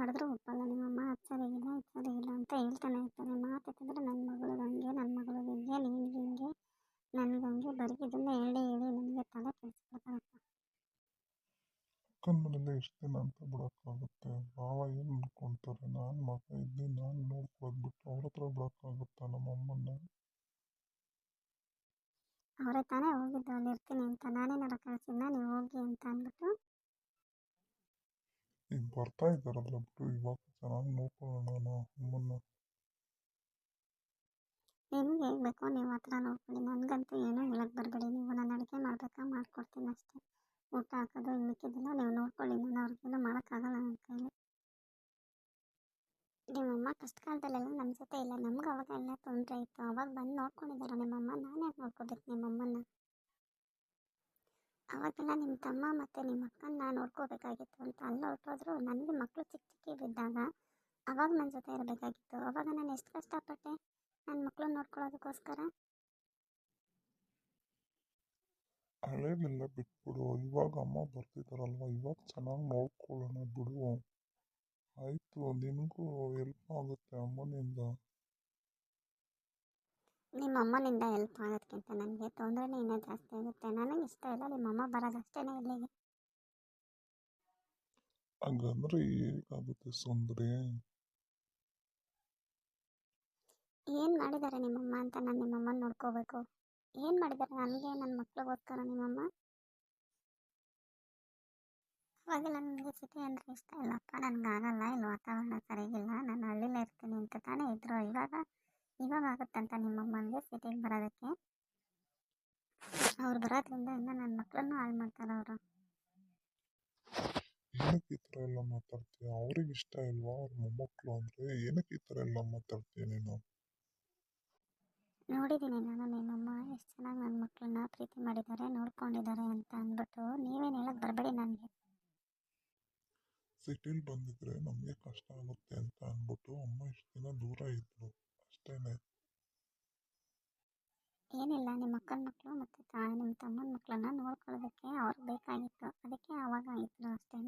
ಮಾಡಿದ್ರು ಒಪ್ಪಲ್ಲ ನಿಮ್ಮಮ್ಮ ಅದು ಸರಿಗಿಲ್ಲ ಇದು ಇಲ್ಲ ಅಂತ ಹೇಳ್ತಾನೆ ಇರ್ತಾರೆ ಮಾತೆತ್ತಿದ್ರೆ ನನ್ನ ಮಗಳು ಹಂಗೆ ನನ್ನ ಮಗಳು ಹಿಂಗೆ ನೀನು ಹಿಂಗೆ. ನನ್ಗೆ ಹಂಗೆ ಬರೀ ಇದನ್ನೇ ಹೇಳಿ ಹೇಳಿ ನನಗೆ ತಲೆ ಕೆಡಿಸ್ಬಿಡ್ತಾರಪ್ಪ. ಅಕ್ಕನ ಮನೇಲಿ ಎಷ್ಟು ದಿನ ಅಂತ ಬಿಡೋಕ್ಕಾಗುತ್ತೆ. ಮಾವ ಏನು ಅನ್ಕೊತಾರೆ? ನಾನು ಮಗ ಇದ್ದು ನಾನು ನೋಡ್ಕೊಳ್ಳೋದು ಬಿಟ್ಟು ಅವ್ರ ಹತ್ರ ಬಿಡೋಕ್ಕಾಗುತ್ತಾ ನಮ್ಮ ಅಮ್ಮನ್ನ ಅವರೇ ತಾನೇ ಹೋಗಿದ್ದು ಅಲ್ಲಿ ಇರ್ತೀನಿ ಅಂತ. ನಾನೇನಾರ ಕಳಿಸಿದ್ನ ನೀವು ಹೋಗಿ ಅಂತ ಅಂದ್ಬಿಟ್ಟು ಈಗ ಬರ್ತಾ ಇದ್ದಾರಲ್ಲ ಬಿಡು ಇವಾಗ ಚೆನ್ನಾಗಿ ನೋಡ್ಕೊಳ್ಳೋಣ ಅಮ್ಮನ್ನ ನಿಮ್ಗೆ ಹೇಗೆ ಬೇಕೋ ನೀವು ಥರ ನೋಡ್ಕೊಳ್ಳಿ ನನಗಂತೂ ಏನೂ ಹೇಳಕ್ಕೆ ಬರಬೇಡಿ ನೀವು ನಾನು ಅಡುಗೆ ಮಾಡಬೇಕಾ ಮಾಡ್ಕೊಡ್ತೀನಿ ಅಷ್ಟೇ ಊಟ ಹಾಕೋದು ಮಿಕ್ಕಿದ್ದೆಲ್ಲ ನೀವು ನೋಡ್ಕೊಳ್ಳಿ ನಾನು ಅವ್ರಿಗೆಲ್ಲ ಮಾಡೋಕ್ಕಾಗಲ್ಲ ನನ್ನ ಕೈಲಿ ನಿಮ್ಮಮ್ಮ ಕಷ್ಟ ಕಾಲದಲ್ಲೆಲ್ಲ ನಮ್ಮ ಜೊತೆ ಇಲ್ಲ ನಮ್ಗೆ ಅವಾಗ ಎಲ್ಲ ತೊಂದರೆ ಇತ್ತು ಅವಾಗ ಬಂದು ನೋಡ್ಕೊಂಡಿದ್ದಾರೆ ನಿಮ್ಮಮ್ಮ ನಾನು ಯಾಕೆ ನೋಡ್ಕೋಬೇಕು ನಿಮ್ಮಮ್ಮನ ಅವಾಗೆಲ್ಲ ನಿಮ್ಮ ತಮ್ಮ ಮತ್ತು ನಿಮ್ಮ ಅಕ್ಕನ ನೋಡ್ಕೋಬೇಕಾಗಿತ್ತು ಅಂತ ಅಲ್ಲ ಹೊರಟೋದ್ರು. ನನಗೆ ಮಕ್ಕಳು ಚಿಕ್ಕ ಚಿಕ್ಕ ಬಿದ್ದಾಗ ಅವಾಗ ನನ್ನ ಜೊತೆ ಇರಬೇಕಾಗಿತ್ತು. ಅವಾಗ ನಾನು ಎಷ್ಟು ಕಷ್ಟಪಟ್ಟೆ ನನ್ನ ಮಕ್ಕಳು ನೋಡ್ಕೊಳ್ಳೋದಕ್ಕೋಸ್ಕರ? ಹಳೇದೆಲ್ಲ ಬಿಟ್ಬಿಡು. ಇವಾಗ ಅಮ್ಮ ಬರ್ತಿದ್ದಾರಲ್ವ ಇವಾಗ ಚೆನ್ನಾಗಿ ನೋಡ್ಕೊಳ್ಳೋಣ ಬಿಡು. ಆಯಿತು, ನಿನಗೂ ಹೆಲ್ಪ್ ಆಗುತ್ತೆ ಅಮ್ಮನಿಂದ. ನಿಮ್ಮ ಅಮ್ಮನಿಂದ ಹೆಲ್ಪ್ ಆಗೋದಕ್ಕಿಂತ ನನಗೆ ತೊಂದರೆನೇ ಇನ್ನೂ ಜಾಸ್ತಿ ಆಗುತ್ತೆ. ನನಗೆ ಇಷ್ಟ ಇಲ್ಲ ನಿಮ್ಮಮ್ಮ ಬರೋದಷ್ಟೇ ಇಲ್ಲಿಗೆ. ಹಂಗಂದ್ರೆ ಹೇಗಾಗುತ್ತೆ ಸುಂದರಿ ಏನು ಮಾಡಿದ್ದಾರೆ ನಿಮ್ಮಮ್ಮ ಅಂತ ನಾನು ನಿಮ್ಮಮ್ಮನ ನೋಡ್ಕೋಬೇಕು? ಏನು ಮಾಡಿದ್ದಾರೆ? ನನಗೆ ನನ್ನ ಮಕ್ಳಿಗೋಸ್ಕರ ನಿಮ್ಮಮ್ಮ? ಅವಾಗೆಲ್ಲ ನನಗೆ ಸಿಟಿ ಅಂದರೆ ಇಷ್ಟ ಇಲ್ಲಪ್ಪ. ನನಗಾಗಲ್ಲ ಇಲ್ಲಿ ವಾತಾವರಣ ಸರಿಗಿಲ್ಲ. ನಾನು ಹಳ್ಳಿಲೇ ಇರ್ತೀನಿ ಅಂತ ತಾನೇ ಇದ್ರು. ಇವಾಗ ಇವಾಗ ಆಗುತ್ತಂತ ನಿಮ್ಮಮ್ಮನಿಗೆ ಸಿಟಿಗೆ ಬರೋದಕ್ಕೆ? ಅವ್ರು ಬರೋದ್ರಿಂದ ಇನ್ನು ನನ್ನ ಮಕ್ಕಳನ್ನು ಹಾಳು ಮಾಡ್ತಾರೆ ಅವರು. ಏನಕ್ಕೆ ಈ ಥರ ಎಲ್ಲ ಮಾತಾಡ್ತೀಯ? ಅವ್ರಿಗೆ ಇಷ್ಟ ಇಲ್ವಾ? ಅವ್ರ ಮೊಮ್ಮಕ್ಕಳು ಅಂದರೆ ಏನಕ್ಕೆ ಈ ಥರ ಎಲ್ಲ ಮಾತಾಡ್ತೀಯ ನೀನು? ನೋಡಿದ್ದೀನಿ ನಾನು ನಿಮ್ಮಮ್ಮ ಎಷ್ಟು ಚೆನ್ನಾಗಿ ನನ್ನ ಮಕ್ಕಳನ್ನ ಪ್ರೀತಿ ಮಾಡಿದ್ದಾರೆ ನೋಡ್ಕೊಂಡಿದ್ದಾರೆ ಅಂತ ಅಂದ್ಬಿಟ್ಟು ನೀವೇನು ಹೇಳೋಕ್ಕೆ ಬರಬೇಡಿ ನನಗೆ. ಸಿಟಿಲಿ ಬಂದಿದ್ರೆ ನಮಗೆ ಕಷ್ಟ ಆಗುತ್ತೆ ಅಂತ ಅಂದ್ಬಿಟ್ಟು ಅಮ್ಮ ಇಷ್ಟು ದಿನ ದೂರ ಇದ್ರು ಅಕ್ಕನ ಮಕ್ಕಳು ಮತ್ತು ತಾ ನಿಮ್ಮ ತಮ್ಮನ ಮಕ್ಕಳನ್ನ ನೋಡ್ಕೊಳ್ಳೋದಕ್ಕೆ ಅವ್ರಿಗೆ ಬೇಕಾಗಿತ್ತು. ಅದಕ್ಕೆ ಆವಾಗ ಇದ್ರು ಅಷ್ಟೇ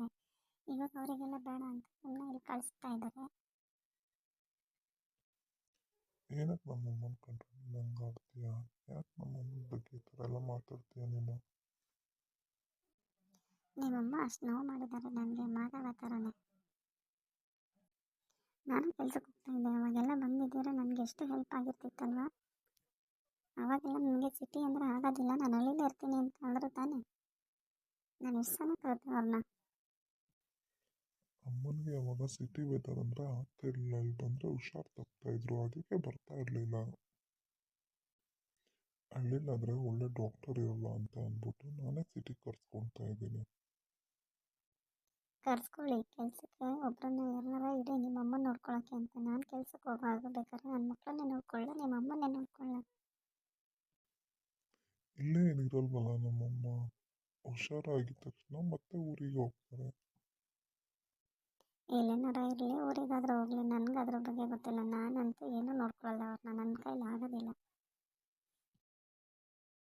ಇವಾಗ ಅವರಿಗೆಲ್ಲ ಬೇಡ ಅಂತ ಸುಮ್ಮನೆ ಇಲ್ಲಿ ಕಳಿಸ್ತಾ ಇದ್ದಾರೆ ಏನಕ್ಕೆ ನಮ್ಮ ಅಮ್ಮನ ಕಂಡ್ರೆ ಆಡ್ತೀಯ ಯಾಕೆ ನಮ್ಮ ಅಮ್ಮನ ಬಗ್ಗೆ ಈ ಥರ ಎಲ್ಲ ಮಾತಾಡ್ತೀಯ ನೀನು? ನಿಮ್ಮಮ್ಮ ಅಷ್ಟು ನೋವು ಮಾಡಿದ್ದಾರೆ ನನಗೆ ಮಾತಾಡೋ ಥರನೇ ನಾನು ಕೆಲ್ಸಕ್ಕೆ ಹೋಗ್ತಾ ಇದ್ದೆ ಅವಾಗೆಲ್ಲ ಬಂದಿದ್ದರೆ? ನನಗೆ ಎಷ್ಟು ಹೆಲ್ಪ್ ಆಗಿರ್ತಿತ್ತಲ್ವ? ಅವಾಗೆಲ್ಲ ನನಗೆ ಸಿಟಿ ಅಂದರೆ ಆಗೋದಿಲ್ಲ ನಾನು ಹಳ್ಳಿಲೇ ಇರ್ತೀನಿ ಅಂತ ಅಂದರು ತಾನೆ? ನಾನು ಎಷ್ಟು ಸಲ ಕರೆದೆ ಅವ್ರನ್ನ ಅಮ್ಮನಿಗೆ ಅವಾಗ ಸಿಟಿ ವೆದರ್ ಅಂದರೆ ಆಗ್ತಾ ಇರಲಿಲ್ಲ. ಇಲ್ಲಿ ಬಂದರೆ ಹುಷಾರು ತಪ್ತಾ ಇದ್ರು. ಅದಕ್ಕೆ ಬರ್ತಾ ಇರಲಿಲ್ಲ. ಹಳ್ಳಿಲಾದರೆ ಒಳ್ಳೆ ಡಾಕ್ಟರ್ ಇರಲ್ಲ ಅಂತ ಅಂದ್ಬಿಟ್ಟು ನಾನೇ ಸಿಟಿ ಕರ್ಸ್ಕೊಳ್ತಾ ಇದ್ದೀನಿ. ಕರ್ಸ್ಕೊಳ್ಳಿ. ಕೆಲಸಕ್ಕೆ ಒಬ್ಬರನ್ನ ಯಾರನ್ನಾರ ಇಡಿ ನಿಮ್ಮ ಅಮ್ಮನ ನೋಡ್ಕೊಳಕ್ಕೆ ಅಂತ. ನಾನು ಕೆಲ್ಸಕ್ಕೆ ಹೋಗುವಾಗ ಬೇಕಾದ್ರೆ ನನ್ನ ಮಕ್ಕಳನ್ನೇ ನೋಡ್ಕೊಳ್ಳ ನಿಮ್ಮ ಅಮ್ಮನ್ನೇ ನೋಡ್ಕೊಳ್ಳ. ಇಲ್ಲೇ ಏನಿರಲ್ವಲ್ಲ ನಮ್ಮಮ್ಮ? ಹುಷಾರಾಗಿದ್ದ ತಕ್ಷಣ ಮತ್ತೆ ಊರಿಗೆ ಹೋಗ್ತಾರೆ. ಎಲ್ಲೇನಾರ ಇರಲಿ ಊರಿಗಾದ್ರೂ ಹೋಗ್ಲಿ. ನನಗೆ ಅದ್ರ ಬಗ್ಗೆ ಗೊತ್ತಿಲ್ಲ. ನಾನಂತೂ ಏನೂ ನೋಡ್ಕೊಳ್ಳಲ್ಲ ಅವ್ರನ್ನ ನನ್ನ ಕೈಲಿ ಆಗೋದಿಲ್ಲ.